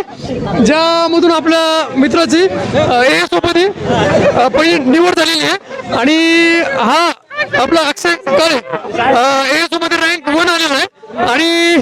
C ज्यामधून आपल्या मित्राची ए सोबत पहिली निवड झालेली आहे. आणि हा आपला अक्षय काळे ए मध्ये रँक वन आलेला आहे. आणि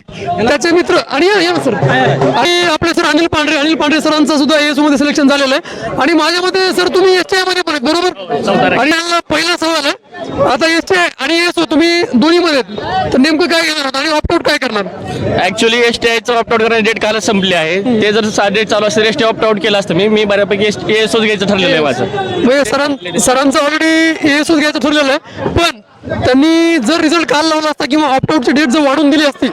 त्याचे मित्र आणि या- सर आणि आपले सर अनिल पांढरे अनिल पांढरे सरांचं सुद्धा एसमध्ये सिलेक्शन झालेलं आहे. आणि माझ्या मते सर तुम्ही एसमध्ये पण बरोबर? आणि पहिला सवाल आहे. आता एस आणि एस तुम्ही दोन्ही मध्ये आहेत. तर नेमकं काय घेणार आहात आणि ऑप्टआउट काय करणार. ऍक्च्युली एस टी आयचं ऑप्ट आउट करण्याची डेट कालच संपली आहे. ते जर डेट चालू असेल एस टी ऑप्ट आउट केलं असतं मी. मी बऱ्यापैकी एस एस घ्यायचं ठरलेलं आहे माझं. म्हणजे सरां सरांचं ऑलरेडी एस घ्यायचं ठरलेलं आहे. पण त्यांनी जर रिझल्ट काल लावला असता किंवा ऑप्टआउटची डेट जर वाढून दिली असती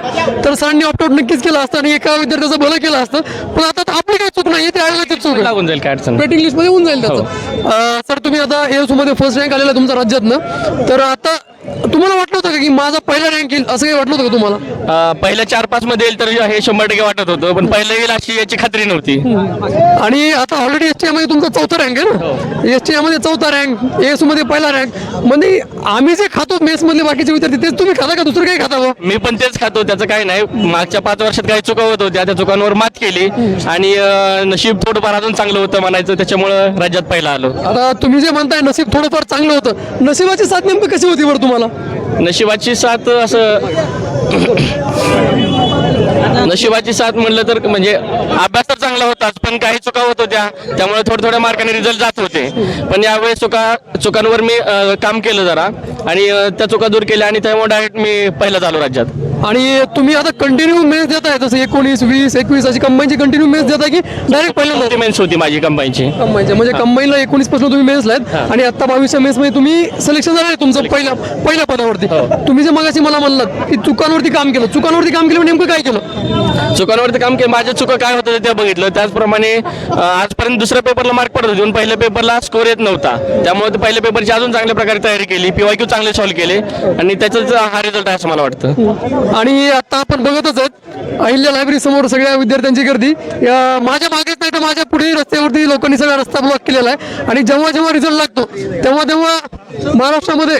तर सरांनी ऑप्टआउट नक्कीच केलं असतं आणि एका विद्यार्थ्याचं भलं केलं असतं. पण आता आपली काही चूक नाही ते आयोगाची चूक. लागून जाईल काय अडचण. वेटिंग लिस्टमध्ये होऊन जाईल त्याचं. सर तुम्ही आता एसमध्ये फर्स्ट रँक आलेला तुमच्या राज्यातनं. तर आता तुम्हाला वाटलं होतं का की माझा पहिला रँक येईल असं काही वाटलं होतं का तुम्हाला? पहिल्या चार पाच मध्ये येईल तर हे शंभर टक्के वाटत होतं पण पहिलं येईल अशी याची खात्री नव्हती. आणि आता ऑलरेडी एस टी मध्ये तुमचा चौथा रँक आहे ना? एस टी मध्ये चौथा रँक एसमध्ये पहिला रँक म्हणजे आम्ही जे खातो मेस मधले बाकीचे विद्यार्थी तेच तुम्ही खाता का? दुसरं काही खाता? मी पण तेच खातो त्याचं काही नाही. मागच्या पाच वर्षात काही चुका होत होत्या त्या चुकांवर मात केली. आणि अं, नशीब थोडंफार अजून चांगलं होतं म्हणायचं त्याच्यामुळं राज्यात पहिला आलो. आता तुम्ही जे म्हणताय नशीब थोडंफार चांगलं होतं. नशिबाची साथ नेमकं कशी होती बरं तुम्हाला? नशिबाची साथ असं नशिबाची साथ म्हणलं तर म्हणजे अभ्यास तर चांगला होताच पण काही चुका होत होत्या. त्यामुळे थोड्या थोड्या मार्काने रिझल्ट जात होते. पण यावेळेस चुका चुकांवर मी काम केलं जरा. आणि त्या चुका दूर केल्या आणि त्यामुळे डायरेक्ट मी पहिला झालो राज्यात. आणि तुम्ही आता कंटिन्यू मेस देताय जसं एकोणीस वीस एकवीस अशी कंबाईनची कंटिन्यू मेस देताय की डायरेक्ट पहिल्यांदा? मेन्स होती माझी कंबाईनची कंबाईनच्या म्हणजे कंबाईनला एकोणीसपासून तुम्ही मेन्स लायत. आणि आता बावीसच्या मेस मध्ये तुम्ही सिलेक्शन झालं तुमचं पहिल्या पहिल्या पदावरती. तुम्ही जे मगाशी मला म्हणलात की चुकांवरती काम केलं. चुकांवरती काम केलं नेमकं काय केलं? चुकांवरती काम केलं. माझ्या चुका काय होतं ते बघितलं. त्याचप्रमाणे आजपर्यंत दुसऱ्या पेपरला मार्क पडत होते. पण पहिल्या पेपरला स्कोर येत नव्हता. त्यामुळे पहिल्या पेपरची अजून चांगल्या प्रकारे तयारी केली. पीवाय क्यू चांगले सॉल्व्ह केले. आणि त्याचाच हा रिझल्ट आहे असं मला वाटतं. आणि आता आपण बघतच आहेत अहिल्या लायब्ररी समोर सगळ्या विद्यार्थ्यांची गर्दी. माझ्या मागेच नाही तर माझ्या पुढे रस्त्यावरती लोकांनी सगळा रस्ता ब्लॉक केलेला आहे. आणि जेव्हा जेव्हा रिझल्ट लागतो तेव्हा तेव्हा महाराष्ट्रामध्ये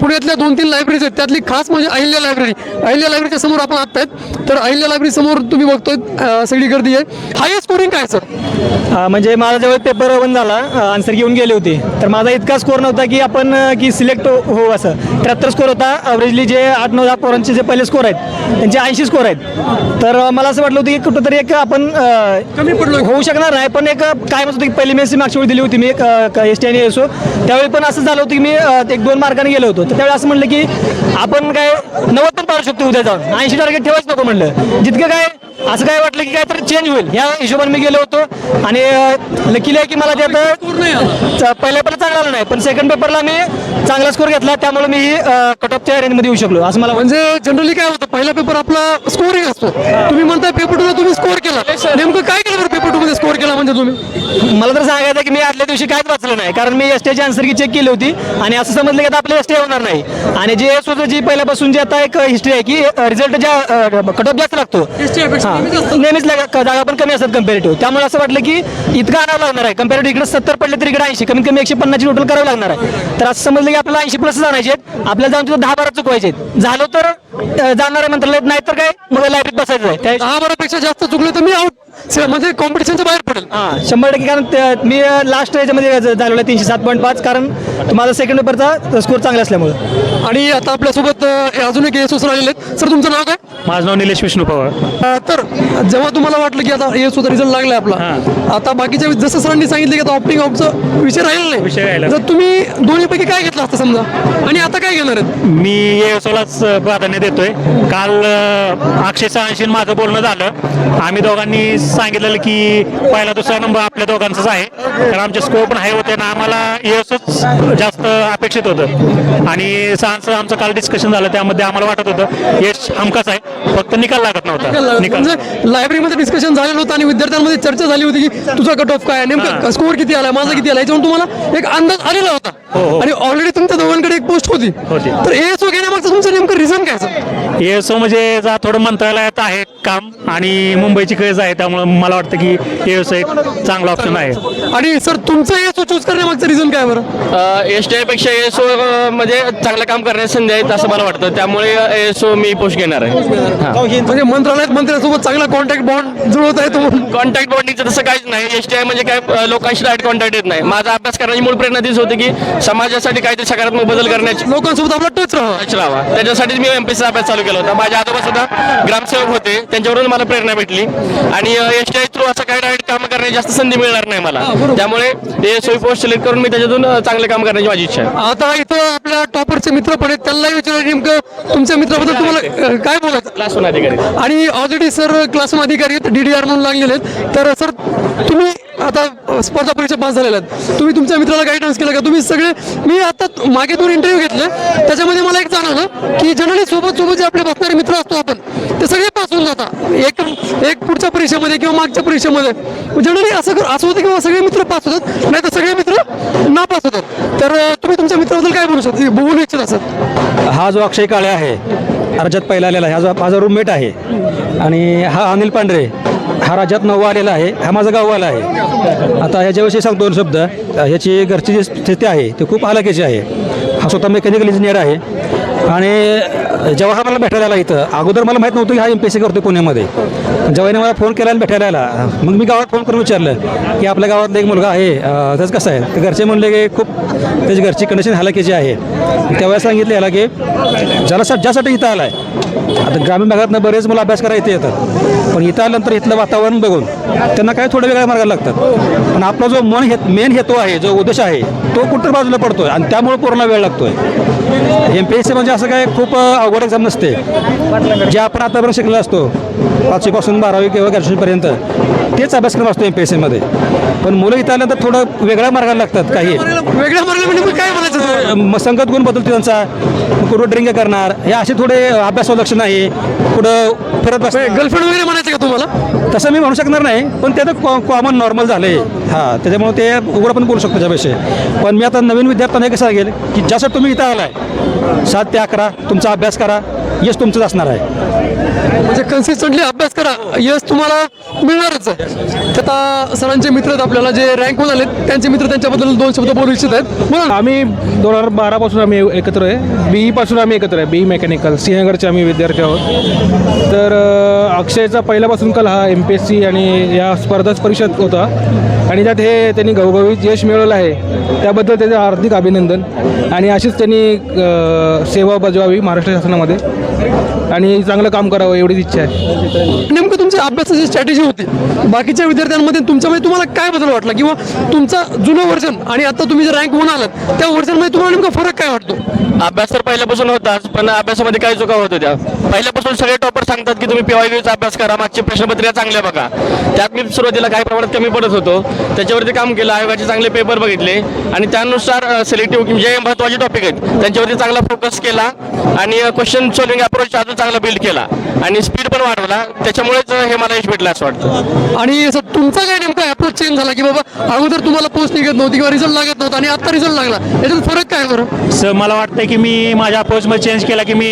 पुण्यातल्या दोन तीन लायब्ररीज आहेत. त्यातली खास म्हणजे अहिल्या लायब्ररी अहिल्या लायब्ररीच्या समोर आपण आत्ता आहेत. तर अहिल्या लायब्ररी समोर तुम्ही बघतोय सगळी गर्दी आहे. हायस्ट स्कोरिंग काय सर म्हणजे माझा जेव्हा पेपर वन झाला आन्सर घेऊन गेले होते. तर माझा इतका स्कोर नव्हता की आपण की सिलेक्ट हो असं. त्र्याहत्तर स्कोर होता अवरेजली जे आठ नऊ दहा पोरांचे जे पहिले स्कोर आहेत त्यांचे ऐंशी स्कोर आहेत. तर मला असं वाटलं होतं की कुठंतरी एक आपण कमी पडलो होऊ शकणार नाही पण एक काय म्हणत होतं की पहिली मेसी मागच्या वेळी दिली होती मी एक एस टी आणि एसओ त्यावेळी पण असं झालं होतं की मी एक दोन मार्काने गेलो होतो. तर त्यावेळी असं म्हणलं की आपण काय नव्वद पाडू शकतो उद्या जाऊन. ऐंशी टार्गेट ठेवायच नको म्हणलं. जितकं काय असं काय वाटलं की काहीतरी चेंज होईल. या हिशोबाने मी गेलो होतो. आणि लकीली आहे की मला ते आता पहिल्या पेपर चांगला आला नाही. पण सेकंड पेपरला मी चांगला स्कोर घेतला. त्यामुळे मी कट ऑफच्या रेंजमध्ये येऊ शकलो. असं मला म्हणजे जनरली काय होतं? पहिला पेपर आपला स्कोरिंग असतो. तुम्ही म्हणताय पेपर तुम्ही स्कोर केला. नेमकं काय केलं बरं पेपर टू मध्ये स्कोर केला म्हणजे तुम्ही? मला तर सांगायचं की मी आदल्या दिवशी काहीच वाचलं नाही. कारण मी एस टीची आन्सर की चेक केली होती आणि असं समजलं की आता आपलं एस टी होणार नाही. आणि जे एस होतं जी पहिल्यापासून जी आता एक हिस्ट्री आहे की रिझल्ट ज्या कट ऑफ जास्त लागतो. नेहमीच जागा पण कमी असतात कम्पेरेटिव्ह त्यामुळे असं वाटलं की इतकं आणावं लागणार आहे. कम्पेरेटिव्ह इकडे सत्तर पडले तर इकडे ऐंशी. कमीत कमी एकशे पन्नासची टोटल करावं लागणार आहे. तर असं समजलं की आपल्याला ऐंशी प्लस आणायचे आहेत. आपल्याला जाऊन तिथं दहा बारा चुकवायचे आहेत. झालं तर जाणार आहे मंत्रालयात नाही तर काय? मग लायब्ररीत बसायचं आहे. दहा बारापेक्षा जास्त चुकलं तर मी आउट म्हणजे कॉम्पिटिशनच्या बाहेर पडेल. हा शंभर टक्के कारण मी लास्ट याच्यामध्ये झालेलो आहे तीनशे सात पॉईंट पाच कारण माझा सेकंड पेपरचा स्कोर चांगला असल्यामुळे. आणि आता आपल्यासोबत अजून एक आलेले आहेत. सर तुमचं नाव काय? माझं नाव निलेश विष्णू पवार. तर जेव्हा तुम्हाला वाटलं की आता एस रिझल्ट लागलाय आपला आता बाकीच्या जसं सरांनी सांगितलं की आता ऑप्टिंग ऑफचा विषय राहिला विषय राहिला. नाही जर तुम्ही दोन्हीपैकी काय घेतलं असतं समजा? आणि आता काय घेणार आहेत? मी एसोलाच प्राधान्य देतोय. काल अक्षय सहांशी माझं बोलणं झालं. आम्ही दोघांनी सांगितलेलं की पहिला दुसरा नंबर आपल्या दोघांचाच आहे. तर आमचे स्कोर पण हाय होते ना आम्हाला एसच जास्त अपेक्षित होतं. आणि सहांचं आमचं काल डिस्कशन झालं त्यामध्ये आम्हाला वाटत होतं यश हमकाच आहे. फक्त निकाल लागत नव्हता. निकाल म्हणजे लायब्ररीमध्ये डिस्कशन झालेलं होतं आणि विद्यार्थ्यांमध्ये चर्चा झाली होती की तुझा कट ऑफ काय नेमकं स्कोर किती आला? माझा किती आला? याच्यावरून तुम्हाला एक अंदाज आलेला होता. आणि ऑलरेडी तुमच्या दोघांकडे एक पोस्ट होती. होती. तर एस घेण्यामागचं तुमचं नेमकं रिझन काय सर एसओ म्हणजे जा थोडं मंत्रालयात आहे काम आणि मुंबईची क्रेज आहे त्यामुळे मला वाटतं की एसओ एक चांगला ऑप्शन आहे. आणि सर तुमचं एस चूज करण्यामागचं रिझन काय बरं? एस टी आयपेक्षा एस ओ मध्ये चांगलं काम करण्याची संधी आहेत असं मला वाटतं. त्यामुळे एस ओ मी पोस्ट घेणार आहे. हा. म्हणजे मंत्रालयात मंत्र्यांसोबत चांगला कॉन्टॅक्ट बॉन्ड जुळवत आहे तुम्ही कॉन्टॅक्ट बॉन्डिंगचं तसं काहीच नाही. एस टी आय म्हणजे काय अं, लोकांशी डायरेक्ट कॉन्टॅक्ट येत नाही. माझा अभ्यास करण्याची मूळ प्रेरणा तीच होती की समाजासाठी काहीतरी सकारात्मक बदल करण्याची लोकांसोबत आपला टच राहा. टच लावा त्याच्यासाठीच मी एमपीसीचा अभ्यास चालू केला होता. माझ्या आजोबा सुद्धा ग्रामसेवक होते. त्यांच्यावरून मला प्रेरणा भेटली. आणि एस टी आय थ्रू असं काही डायरेक्ट काम करण्याची जास्त संधी मिळणार नाही मला. त्यामुळे हे सोयी पोस्ट सिलेक्ट करून मी त्याच्यातून चांगले काम करण्याची माझी इच्छा आहे. आता इथं आपल्या टॉपरचे मित्र पण आहेत. त्यांना विचार नेमकं तुमच्या मित्राबद्दल तुम्हाला अं, काय बोलायचं? क्लास वन अधिकारी. आणि ऑलरेडी सर क्लास अधिकारी आहेत. डी डी आर म्हणून लागलेले आहेत. तर सर तुम्ही आता स्पर्धा परीक्षा पास झालेल्या आहेत. तुम्ही तुमच्या मित्राला गायडन्स केलं का? तुम्ही सगळे मी आता मागे दोन इंटरव्ह्यू घेतले. त्याच्यामध्ये मला एक जाणवलं की जनरली सोबत सोबत जे आपले बसणारे मित्र असतो आपण ते सगळे पास होऊन जातात. एक एक पुढच्या परीक्षेमध्ये किंवा मागच्या परीक्षेमध्ये. जनरली असं कर- असं होतं किंवा सगळे मित्र पास होतात नाही तर सगळे मित्र ना पास होतात. तर तुम्ही तुमच्या मित्राबद्दल काय बोलू शकता? बोलू इच्छित असत हा जो अक्षय काळे आहे राज्यात पहिला आलेला आहे हा जो माझा रूममेट आहे आणि हा अनिल पांढरे हा राज्यात नवा आलेला आहे हा माझा गाववाला आहे. आता ह्याच्याविषयी सांगतो दोन शब्द. ह्याची घरची जी स्थिती आहे ती खूप हलकीची आहे. हा स्वतः मेकॅनिकल इंजिनियर आहे. आणि जेव्हा हा मला भेटायला आला इथं अगोदर मला माहीत नव्हतं की हा एम पी एस सी करतो पुण्यामध्ये. जेव्हा मला फोन केला आणि भेटायला आला मग मी गावात फोन करून विचारलं की आपल्या गावातला एक मुलगा आहे त्याचं कसं आहे? तर घरचे म्हणले की खूप त्याची घरची कंडिशन हलकीची आहे. त्यावेळेस सांगितलं याला की ज्याला ज्यासाठी इथं आला आहे आता ग्रामीण भागातनं बरेच मुलं अभ्यास करायला इथे येतात. पण इथं आल्यानंतर इथलं वातावरण बघून त्यांना काय थोडं वेगळ्या मार्गाला लागतात. पण आपला जो मन हे मेन हेतू आहे जो उद्देश आहे तो कुठं बाजूला पडतोय? आणि त्यामुळे पूर्ण वेळ लागतोय. एम पी एस सी म्हणजे असं काय खूप अवघड एक्झाम नसते. जे आपण आतापर्यंत शिकलेलं असतो पाचवीपासून बारावी किंवा ग्रॅज्युएशनपर्यंत तेच अभ्यासक्रम असतो एम पी एस सीमध्ये पण मुलं इथं आल्यानंतर थोडं वेगळ्या मार्गाला लागतात काही. वेगळ्या मार्गाने म्हणजे मग काय म्हणायचं? मग संगत गुण बदलतो त्यांचा. कुठं ड्रिंक करणार? हे असे थोडे अभ्यासावर लक्ष नाही. कुठं फिरत बस गर्लफ्रेंड वगैरे म्हणायचं का तुम्हाला? तसं मी म्हणू शकणार नाही पण ते तर कॉमन नॉर्मल झाले हां त्याच्यामुळे ते उघडं पण बोलू शकतो त्याविषयी पण मी आता नवीन विद्यार्थ्यांना कसं सांगेल की ज्यासाठी तुम्ही इथं आलाय सात ते अकरा तुमचा अभ्यास करा यश तुमचंच असणार आहे. म्हणजे कन्सिस्टंटली अभ्यास करा. यश तुम्हाला मिळणारच आहे. तर आता सरांचे मित्र आहेत आपल्याला जे रँक वन आले त्यांचे मित्र त्यांच्याबद्दल दोन शब्द बोलू इच्छित आहेत. म्हणून आम्ही दोन हजार बारापासून आम्ही एकत्र आहे. बीई पासून आम्ही एकत्र आहे. बीई मेकॅनिकल सिंहगडचे आम्ही विद्यार्थी आहोत. तर अक्षयचा पहिल्यापासून कल हा एम पी एस सी आणि या स्पर्धा परिषद होता. आणि त्यात हे त्यांनी घवघवीत यश मिळवलं आहे. त्याबद्दल त्याचं हार्दिक अभिनंदन. आणि अशीच त्यांनी सेवा बजवावी महाराष्ट्र शासनामध्ये. आणि चांगलं काम करावं एवढीच इच्छा आहे. नेमकं तुमच्या अभ्यासाची स्ट्रॅटेजी होती बाकीच्या विद्यार्थ्यांमध्ये तुमच्यामध्ये तुम्हाला काय बदल वाटला? किंवा तुमचा जुनं व्हर्जन आणि आता तुम्ही जे रँक वन आलात त्या व्हर्जनमध्ये तुम्हाला नेमका फरक काय वाटतो? अभ्यास तर पहिल्यापासून होताच पण अभ्यासामध्ये काही चुका होत होत्या. पहिल्यापासून सगळे टॉपर सांगतात की तुम्ही पीवायचा अभ्यास करा मागची प्रश्नपत्रिका चांगल्या बघा. त्यात मी सुरुवातीला काही प्रमाणात कमी पडत होतो. त्याच्यावरती काम केलं आयोगाचे चांगले पेपर बघितले. आणि त्यानुसार सिलेक्टिव्ह जे महत्त्वाचे टॉपिक आहेत त्यांच्यावरती चांगला फोकस केला. आणि क्वेश्चन सॉल्विंग अप्रोच अजून चांगला बिल्ड केला. आणि स्पीड पण वाढवला. त्याच्यामुळेच हे मला यश भेटलं असं वाटतं. आणि असं तुमचा काय नेमका अप्रोच चेंज झाला की बाबा अगोदर तुम्हाला पोस्ट निघत नव्हती किंवा रिझल्ट लागत नव्हता आणि आता रिझल्ट लागला. याच्यात फरक काय बरं? सर मला वाटतं की मी माझ्या अप्रोचमध्ये चेंज केला की मी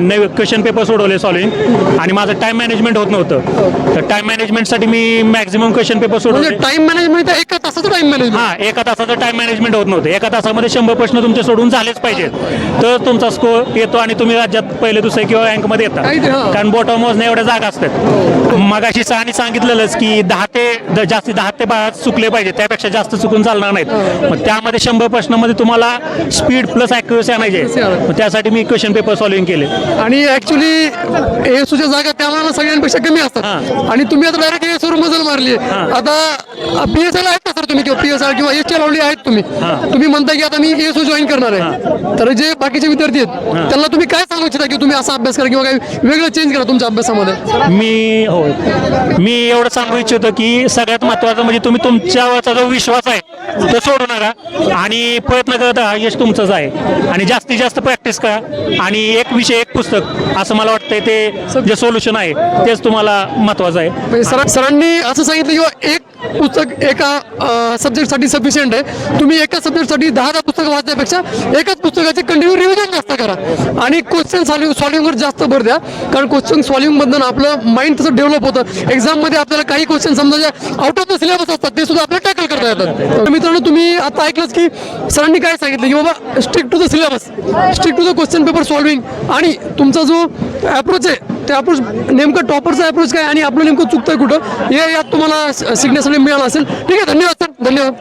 नवे क्वेश्चन पेपर सोडवले सॉल्विंग आणि माझं टाईम मॅनेजमेंट होत नव्हतं. तर टाईम मॅनेजमेंटसाठी मी मॅक्झिमम क्वेश्चन पेपर म्हणजे सोडवले टाइम मॅनेजमेंट एका तासाचं टाइम मॅनेजमेंट हा एका तासाचं टाइम मॅनेजमेंट होत नव्हतं. एका तासामध्ये शंभर प्रश्न तुमचे सोडून झालेच पाहिजेत. तर तुमचा स्कोर येतो आणि तुम्ही राज्यात पहिले दुसरे किंवा रँकमध्ये येतात. हा. कारण बोटम मोजण्या एवढ्या जागा असतात. मगाशी सरांनी सांगितलेलंच की दहा ते द- जास्तीत दहा ते बारा चुकले पाहिजे. त्यापेक्षा जास्त चुकून चालणार नाहीत. मग त्यामध्ये शंभर प्रश्नामध्ये तुम्हाला स्पीड प्लस ॲक्युरेसी आणायची आहे. मग त्यासाठी मी क्वेश्चन पेपर सॉल्विंग केले. आणि ऍक्च्युली एएसओच्या जागा त्यामुळे सगळ्यांपेक्षा कमी असतात. आणि तुम्ही आता डायरेक्ट एएसओ मजल मारली आता पीएसआय आहेत का सर तुम्ही? किंवा पीएसआय किंवा एस टी ऑलरेडी आहेत तुम्ही? तुम्ही म्हणता की आता मी एएसओ जॉईन करणार आहे. तर जे बाकीचे विद्यार्थी आहेत त्यांना तुम्ही काय सांगू इच्छिता की तुम्ही असा अभ्यास करा किंवा काही वेगळं चेंज करा तुमच्या अभ्यासामध्ये. मी हो. मी एवढं सांगू इच्छितो की सगळ्यात महत्त्वाचं म्हणजे तुम्ही तुमच्यावरचा जो विश्वास आहे तो सोडू नका. आणि प्रयत्न करत यश तुमचंच आहे. आणि जास्तीत जास्त प्रॅक्टिस करा. आणि एक विषय एक पुस्तक असं मला वाटतंय ते जे सोल्युशन आहे तेच तुम्हाला महत्त्वाचं आहे. म्हणजे सर सरांनी असं सांगितलं किंवा एक पुस्तक एका सब्जेक्टसाठी सफिशियंट आहे. तुम्ही एका सब्जेक्टसाठी दहा दहा पुस्तकं वाचण्यापेक्षा एकाच पुस्तकाचे कंटिन्यू रिव्हिजन जास्त करा. आणि क्वेश्चन सॉल्विंग सॉल्विंगवर जास्त भर द्या. कारण क्वेश्चन सॉल्विंगमधून आपलं माइंड तसं डेव्हलप होतं. एक्झाममध्ये आपल्याला काही क्वेश्चन समजा जे आउट ऑफ द सिलेबस असतात. ते सुद्धा आपल्याला टॅकल करता येतात. मित्रांनो तुम्ही आता ऐकलंच की सरांनी काय सांगितलं की बाबा stick to the syllabus stick to the question paper solving आणि तुमचा जो अप्रोच आहे ते अप्रोच नेमकं टॉपरचा अप्रोच काय आणि आपलं नेमकं चुकतंय कुठं? हे यात तुम्हाला शिकण्यासाठी मिळालं असेल. ठीक आहे धन्यवाद सर धन्यवाद.